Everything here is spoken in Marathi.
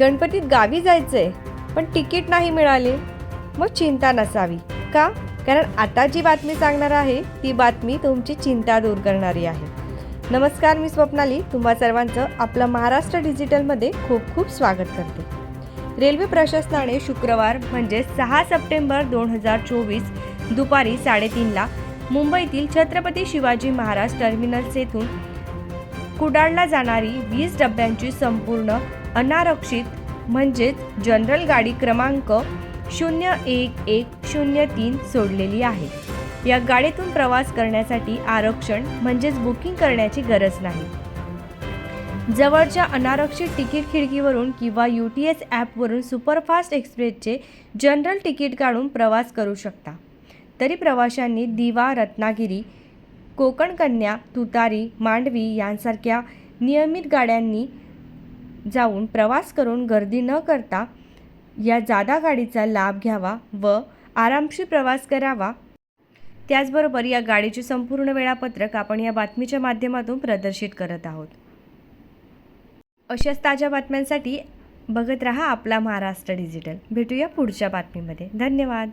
गणपतीत गावी जायचंय पण तिकीट नाही मिळाले. मग चिंता नसावी. का? कारण आता जी बातमी सांगणार आहे ती बातमी तुमची चिंता दूर करणारी आहे. नमस्कार मी स्वप्नाली. तुम्हा सर्वांचं आपलं महाराष्ट्र डिजिटलमध्ये खूप खूप स्वागत करते. रेल्वे प्रशासनाने शुक्रवार म्हणजे सहा सप्टेंबर दोन हजार चोवीस दुपारी साडेतीनला मुंबईतील छत्रपती शिवाजी महाराज टर्मिनल्स येथून कुडाळला जाणारी वीस डब्यांची संपूर्ण अनारक्षित म्हणजेच जनरल गाडी क्रमांक शून्य एक एक शून्य तीन सोडलेली आहे. या गाडीतून प्रवास करण्यासाठी आरक्षण म्हणजेच बुकिंग करण्याची गरज नाही. जवळच्या अनारक्षित तिकीट खिडकीवरून किंवा यू टी एस ॲपवरून सुपरफास्ट एक्सप्रेसचे जनरल तिकीट काढून प्रवास करू शकता. तरी प्रवाशांनी दिवा रत्नागिरी कोकण कन्या तुतारी मांडवी यांसारख्या नियमित गाड्यांनी जाऊन प्रवास करून गर्दी न करता या जादा गाडीचा लाभ घ्यावा व आरामशीर प्रवास करावा. त्याचबरोबर या गाडीचे संपूर्ण वेळापत्रक आपण या बातमीच्या माध्यमातून प्रदर्शित करत आहोत. अशाच ताज्या बातम्यांसाठी बघत रहा आपला महाराष्ट्र डिजिटल. भेटूया पुढच्या बातमीमध्ये. धन्यवाद.